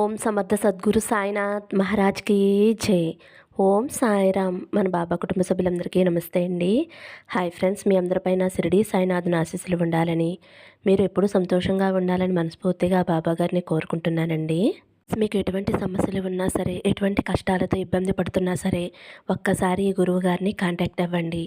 ఓం సమర్థ సద్గురు సాయినాథ్ మహారాజ్కి జై. ఓం సాయిరామ్ మన బాబా కుటుంబ సభ్యులందరికీ నమస్తే అండి. హాయ్ ఫ్రెండ్స్ మీ అందరిపైన షిరిడి సాయినాథుని ఆశీస్సులు ఉండాలని మీరు ఎప్పుడూ సంతోషంగా ఉండాలని మనస్ఫూర్తిగా బాబా గారిని కోరుకుంటున్నానండి. మీకు ఎటువంటి సమస్యలు ఉన్నా సరే ఎటువంటి కష్టాలతో ఇబ్బంది పడుతున్నా సరే ఒక్కసారి ఈ గురువు గారిని కాంటాక్ట్ అవ్వండి.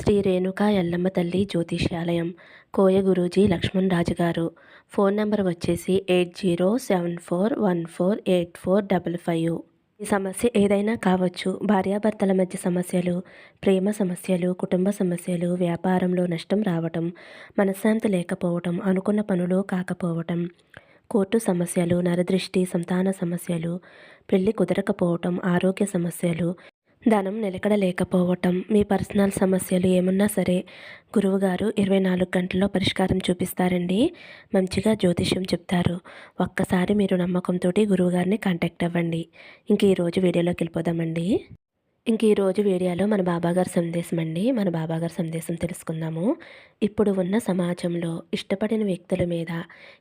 శ్రీ రేణుకా ఎల్లమ్మ తల్లి జ్యోతిష్యాలయం కోయ గురూజీ లక్ష్మణ్ రాజు గారు. ఫోన్ నెంబర్ వచ్చేసి eight zero seven four one four eight four double five. ఈ సమస్య ఏదైనా కావచ్చు భార్యాభర్తల మధ్య సమస్యలు ప్రేమ సమస్యలు కుటుంబ సమస్యలు వ్యాపారంలో నష్టం రావటం మనశ్శాంతి లేకపోవటం అనుకున్న పనులు కాకపోవటం కోర్టు సమస్యలు నరదృష్టి సంతాన సమస్యలు పెళ్ళి కుదరకపోవటం ఆరోగ్య సమస్యలు ధనం నిలకడ లేకపోవటం మీ పర్సనల్ సమస్యలు ఏమున్నా సరే గురువుగారు ఇరవై నాలుగు గంటల్లో పరిష్కారం చూపిస్తారండి. మంచిగా జ్యోతిష్యం చెప్తారు. ఒక్కసారి మీరు నమ్మకంతో గురువుగారిని కాంటాక్ట్ అవ్వండి. ఇంక ఈరోజు వీడియోలోకి వెళ్ళిపోదామండి. ఇంక ఈరోజు వీడియోలో మన బాబాగారి సందేశం అండి. మన బాబాగారి సందేశం తెలుసుకుందాము. ఇప్పుడు ఉన్న సమాజంలో ఇష్టపడిన వ్యక్తుల మీద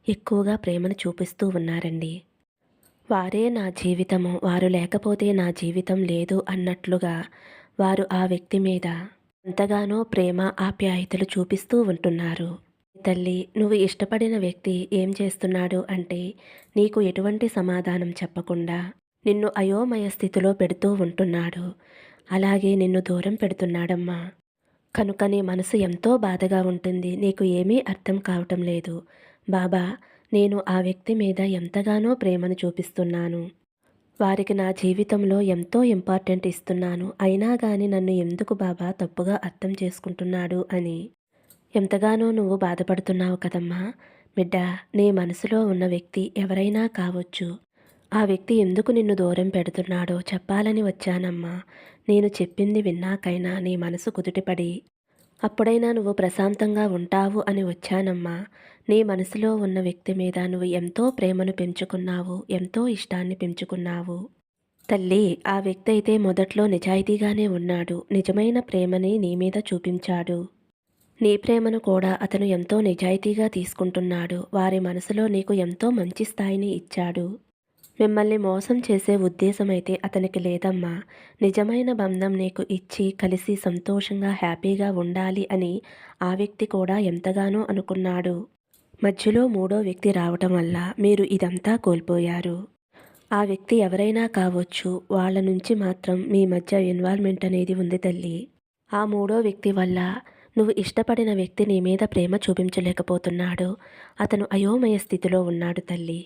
ఎక్కువగా ప్రేమను చూపిస్తూ ఉన్నారండి. వారే నా జీవితము వారు లేకపోతే నా జీవితం లేదు అన్నట్లుగా వారు ఆ వ్యక్తి మీద ఎంతగానో ప్రేమ ఆప్యాయతలు చూపిస్తూ ఉంటున్నారు. తల్లి నువ్వు ఇష్టపడిన వ్యక్తి ఏం చేస్తున్నాడు అంటే నీకు ఎటువంటి సమాధానం చెప్పకుండా నిన్ను అయోమయ స్థితిలో పెడుతూ ఉంటున్నాడు. అలాగే నిన్ను దూరం పెడుతున్నాడమ్మా. కనుక నీ మనసు ఎంతో బాధగా ఉంటుంది. నీకు ఏమీ అర్థం కావటం లేదు. బాబా నేను ఆ వ్యక్తి మీద ఎంతగానో ప్రేమను చూపిస్తున్నాను. వారికి నా జీవితంలో ఎంతో ఇంపార్టెంట్ ఇస్తున్నాను. అయినా కానీ నన్ను ఎందుకు బాబా తప్పుగా అర్థం చేసుకుంటున్నాడు అని. ఎంతగానో నువ్వు బాధపడుతున్నావు కదమ్మా. బిడ్డ నీ మనసులో ఉన్న వ్యక్తి ఎవరైనా కావచ్చు. ఆ వ్యక్తి ఎందుకు నిన్ను దూరం పెడుతున్నాడో చెప్పాలని వచ్చానమ్మా. నేను చెప్పింది విన్నాకైనా నీ మనసు కుదుటిపడి అప్పుడైనా నువ్వు ప్రశాంతంగా ఉంటావు అని వచ్చానమ్మా. నీ మనసులో ఉన్న వ్యక్తి మీద నువ్వు ఎంతో ప్రేమను పెంచుకున్నావు ఎంతో ఇష్టాన్ని పెంచుకున్నావు. తల్లి ఆ వ్యక్తి అయితే మొదట్లో నిజాయితీగానే ఉన్నాడు నిజమైన ప్రేమని నీ మీద చూపించాడు. నీ ప్రేమను కూడా అతను ఎంతో నిజాయితీగా తీసుకుంటున్నాడు వారి మనసులో నీకు ఎంతో మంచి స్థాయిని ఇచ్చాడు. మిమ్మల్ని మోసం చేసే ఉద్దేశం అయితే అతనికి లేదమ్మా. నిజమైన బంధం నీకు ఇచ్చి కలిసి సంతోషంగా హ్యాపీగా ఉండాలి అని ఆ వ్యక్తి కూడా ఎంతగానో అనుకున్నాడు. మధ్యలో మూడో వ్యక్తి రావటం వల్ల మీరు ఇదంతా కోల్పోయారు. ఆ వ్యక్తి ఎవరైనా కావచ్చు వాళ్ళ నుంచి మాత్రం మీ మధ్య ఇన్వాల్వ్మెంట్ అనేది ఉంది తల్లి. ఆ మూడో వ్యక్తి వల్ల నువ్వు ఇష్టపడిన వ్యక్తి నీ మీద ప్రేమ చూపించలేకపోతున్నాడు. అతను అయోమయ స్థితిలో ఉన్నాడు తల్లి.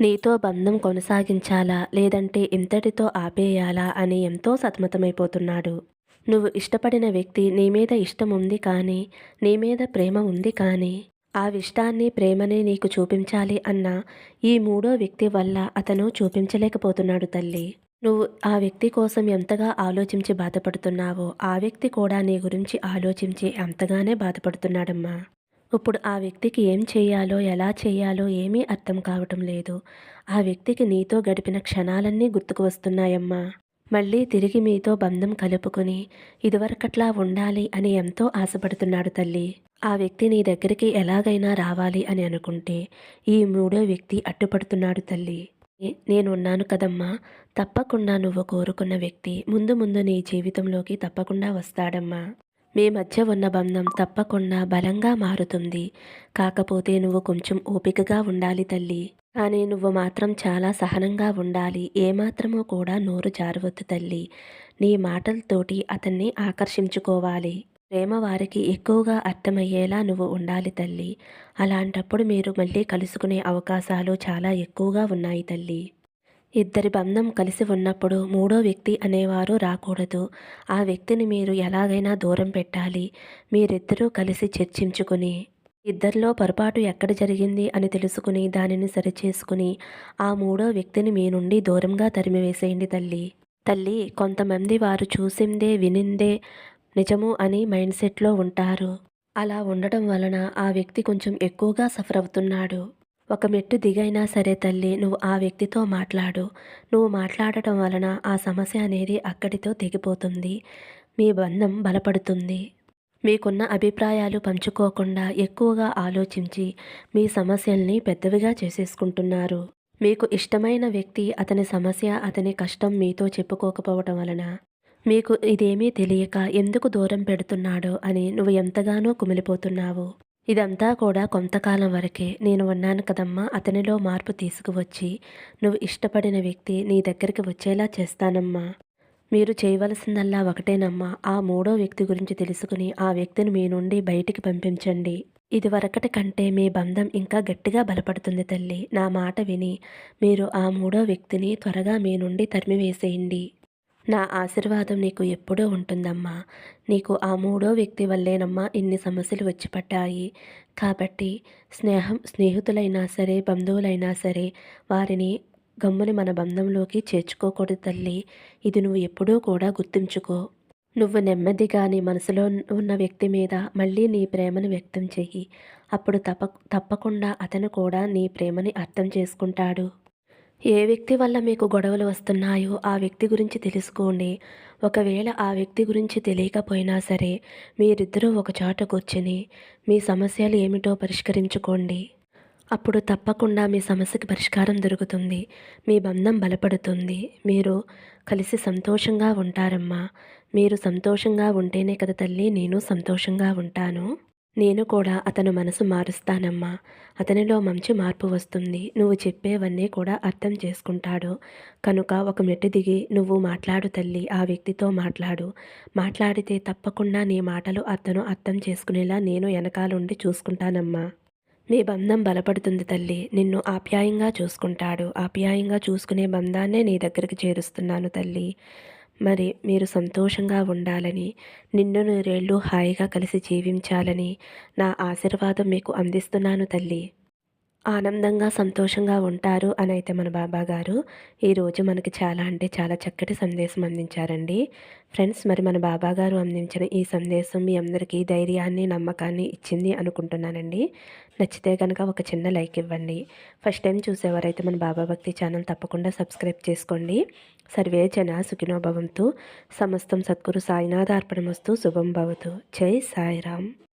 నీతో బంధం కొనసాగించాలా? లేదంటే ఇంతటితో ఆపేయాలా? అని ఎంతో సతమతమైపోతున్నాడు. నువ్వు ఇష్టపడిన వ్యక్తి నీ మీద ఇష్టం ఉంది కానీ నీ మీద ప్రేమ ఉంది కానీ ఆ ఇష్టాన్ని ప్రేమని నీకు చూపించాలి అన్న ఈ మూడో వ్యక్తి వల్ల అతను చూపించలేకపోతున్నాడు తల్లి. నువ్వు ఆ వ్యక్తి కోసం ఎంతగా ఆలోచించి బాధపడుతున్నావో ఆ వ్యక్తి కూడా నీ గురించి ఆలోచించి అంతగానే బాధపడుతున్నాడమ్మా. ఇప్పుడు ఆ వ్యక్తికి ఏం చేయాలో ఎలా చేయాలో ఏమీ అర్థం కావటం లేదు. ఆ వ్యక్తికి నీతో గడిపిన క్షణాలన్నీ గుర్తుకు వస్తున్నాయమ్మా. మళ్ళీ తిరిగి మీతో బంధం కలుపుకొని ఇదివరకట్లా ఉండాలి అని ఎంతో ఆశపడుతున్నాడు తల్లి. ఆ వ్యక్తి నీ దగ్గరికి ఎలాగైనా రావాలి అని అనుకుంటే ఈ మూడో వ్యక్తి అడ్డుపడుతున్నాడు తల్లి. నేనున్నాను కదమ్మా. తప్పకుండా నువ్వు కోరుకున్న వ్యక్తి ముందు ముందు నీ జీవితంలోకి తప్పకుండా వస్తాడమ్మా. మీ మధ్య ఉన్న బంధం తప్పకుండా బలంగా మారుతుంది. కాకపోతే నువ్వు కొంచెం ఓపికగా ఉండాలి తల్లి. కానీ నువ్వు మాత్రం చాలా సహనంగా ఉండాలి. ఏమాత్రమో కూడా నోరు జారవద్దు తల్లి. నీ మాటలతోటి అతన్ని ఆకర్షించుకోవాలి. ప్రేమ వారికి ఎక్కువగా అర్థమయ్యేలా నువ్వు ఉండాలి తల్లి. అలాంటప్పుడు మీరు మళ్ళీ కలుసుకునే అవకాశాలు చాలా ఎక్కువగా ఉన్నాయి తల్లి. ఇద్దరి బంధం కలిసి ఉన్నప్పుడు మూడో వ్యక్తి అనేవారు రాకూడదు. ఆ వ్యక్తిని మీరు ఎలాగైనా దూరం పెట్టాలి. మీరిద్దరూ కలిసి చర్చించుకుని ఇద్దరిలో పొరపాటు ఎక్కడ జరిగింది అని తెలుసుకుని దానిని సరిచేసుకుని ఆ మూడో వ్యక్తిని మీ నుండి దూరంగా తరిమివేసేయండి తల్లి. తల్లి కొంతమంది వారు చూసిందే వినిందే నిజము అని మైండ్ సెట్లో ఉంటారు. అలా ఉండడం వలన ఆ వ్యక్తి కొంచెం ఎక్కువగా సఫర్ అవుతున్నాడు. ఒక మెట్టు దిగైనా సరే తల్లి నువ్వు ఆ వ్యక్తితో మాట్లాడు. నువ్వు మాట్లాడటం వలన ఆ సమస్య అనేది అక్కడితో తెగిపోతుంది. మీ బంధం బలపడుతుంది. మీకున్న అభిప్రాయాలు పంచుకోకుండా ఎక్కువగా ఆలోచించి మీ సమస్యల్ని పెద్దవిగా చేసేసుకుంటున్నారు. మీకు ఇష్టమైన వ్యక్తి అతని సమస్య అతని కష్టం మీతో చెప్పుకోకపోవటం వలన. మీకు ఇదేమీ తెలియక ఎందుకు దూరం పెడుతున్నాడో అని నువ్వు ఎంతగానో కుమిలిపోతున్నావు. ఇదంతా కూడా కొంతకాలం వరకే. నేను ఉన్నాను కదమ్మా అతనిలో మార్పు తీసుకువచ్చి నువ్వు ఇష్టపడిన వ్యక్తి నీ దగ్గరికి వచ్చేలా చేస్తానమ్మా. మీరు చేయవలసిందల్లా ఒకటేనమ్మా ఆ మూడో వ్యక్తి గురించి తెలుసుకుని ఆ వ్యక్తిని మీ నుండి బయటికి పంపించండి. ఇదివరకటి కంటే మీ బంధం ఇంకా గట్టిగా బలపడుతుంది తల్లి. నా మాట విని మీరు ఆ మూడో వ్యక్తిని త్వరగా మీ నుండి తరిమివేసేయండి. నా ఆశీర్వాదం నీకు ఎప్పుడూ ఉంటుందమ్మా. నీకు ఆ మూడో వ్యక్తి వల్లేనమ్మా ఇన్ని సమస్యలు వచ్చి పడ్డాయి. కాబట్టి స్నేహం స్నేహితులైనా సరే బంధువులైనా సరే వారిని గమ్ముని మన బంధంలోకి చేర్చుకోకూడదు తల్లి. ఇది నువ్వు ఎప్పుడూ కూడా గుర్తుంచుకో. నువ్వు నెమ్మదిగా నీ మనసులో ఉన్న వ్యక్తి మీద మళ్ళీ నీ ప్రేమను వ్యక్తం చెయ్యి. అప్పుడు తప్ప తప్పకుండా అతను కూడా నీ ప్రేమని అర్థం చేసుకుంటాడు. ఏ వ్యక్తి వల్ల మీకు గొడవలు వస్తున్నాయో ఆ వ్యక్తి గురించి తెలుసుకోండి. ఒకవేళ ఆ వ్యక్తి గురించి తెలియకపోయినా సరే మీరిద్దరూ ఒకచోట కూర్చుని మీ సమస్యలు ఏమిటో పరిష్కరించుకోండి. అప్పుడు తప్పకుండా మీ సమస్యకి పరిష్కారం దొరుకుతుంది. మీ బంధం బలపడుతుంది. మీరు కలిసి సంతోషంగా ఉంటారమ్మా. మీరు సంతోషంగా ఉంటేనే కదా తల్లి నేను సంతోషంగా ఉంటాను. నేను కూడా అతను మనసు మారుస్తానమ్మా. అతనిలో మంచి మార్పు వస్తుంది. నువ్వు చెప్పేవన్నీ కూడా అర్థం చేసుకుంటాడు. కనుక ఒక మెట్టు దిగి నువ్వు మాట్లాడు తల్లి. ఆ వ్యక్తితో మాట్లాడు. మాట్లాడితే తప్పకుండా నీ మాటలు అతను అర్థం చేసుకునేలా నేను వెనకాలుండి చూసుకుంటానమ్మా. మీ బంధం బలపడుతుంది తల్లి. నిన్ను ఆప్యాయంగా చూసుకుంటాడు. ఆప్యాయంగా చూసుకునే బంధాన్నే నీ దగ్గరికి చేరుస్తున్నాను తల్లి. మరి మీరు సంతోషంగా ఉండాలని నిన్ను నూరేళ్ళు హాయిగా కలిసి జీవించాలని నా ఆశీర్వాదం మీకు అందిస్తున్నాను తల్లి. ఆనందంగా సంతోషంగా ఉంటారు అని అయితే మన బాబా గారు ఈరోజు మనకి చాలా అంటే చాలా చక్కటి సందేశం అందించారండి. ఫ్రెండ్స్ మరి మన బాబా గారు అందించిన ఈ సందేశం మీ అందరికీ ధైర్యాన్ని నమ్మకాన్ని ఇచ్చింది అనుకుంటున్నానండి. నచ్చితే కనుక ఒక చిన్న లైక్ ఇవ్వండి. ఫస్ట్ టైం చూసేవారైతే మన బాబా భక్తి ఛానల్ తప్పకుండా సబ్స్క్రైబ్ చేసుకోండి. సర్వే జన సుఖినోభవంతు. సమస్తం సద్గురు సాయినాథార్పణమస్తు. శుభం భవతు. జై సాయిరామ్.